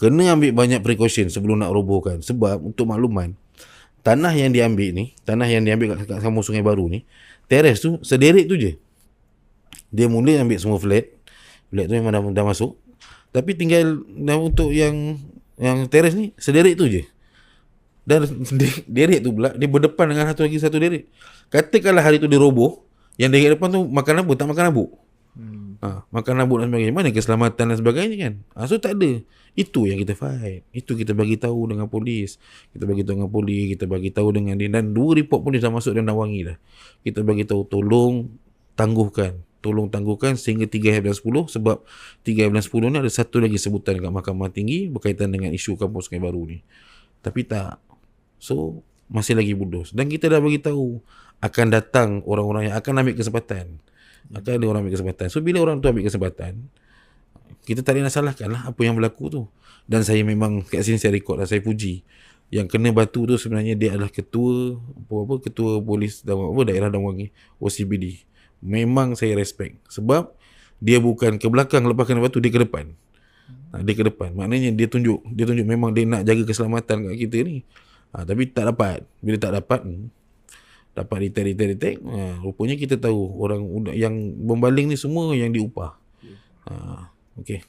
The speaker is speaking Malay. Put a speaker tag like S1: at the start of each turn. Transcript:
S1: kena ambil banyak precaution sebelum nak robohkan. Sebab untuk makluman tanah yang diambil ni tanah yang diambil kat, kat kampung Sungai Baru ni teres tu sederik tu je. Dia mula ambil semua flat. Flat tu memang dah, dah masuk. Tapi tinggal dah untuk yang yang teres ni sederik tu je. Dan de- derek tu pula dia berdepan dengan satu lagi satu derek katakanlah hari tu dia roboh yang derek depan tu makan apa tak makan abuk
S2: Hmm.
S1: Ha, makan rambut dan sebagainya. Mana keselamatan dan sebagainya kan? Ha, so tak ada. Itu yang kita fight. Itu kita bagi tahu dengan polis. Kita bagi tahu dengan polis, kita bagi tahu dengan dia dan dua report polis dah masuk dan dah wangi dah. Kita bagi tahu tolong tangguhkan. Tolong tangguhkan sehingga 3 bulan 10 sebab 3 bulan 10 ni ada satu lagi sebutan dekat Mahkamah Tinggi berkaitan dengan isu kampung Sungai Baru ni. Tapi tak. So masih lagi bodos. Dan kita dah bagi tahu akan datang orang-orang yang akan ambil kesempatan. Akan ada orang ambil kesempatan. So bila orang tu ambil kesempatan, kita tak nak salahkan lah apa yang berlaku tu. Dan saya memang kat sini saya rekod lah, saya puji. Yang kena batu tu sebenarnya dia adalah ketua apa apa ketua polis dan apa daerah Damwangi OCBD. Memang saya respect sebab dia bukan ke belakang lepas kena batu dia ke depan. Ha, dia ke depan. Maknanya dia tunjuk dia tunjuk memang dia nak jaga keselamatan kat kita ni. Ha, tapi tak dapat. Bila tak dapat hmm, dapat retake retake retake ha, rupanya kita tahu orang yang membaling ni semua yang diupah. Ha, okey.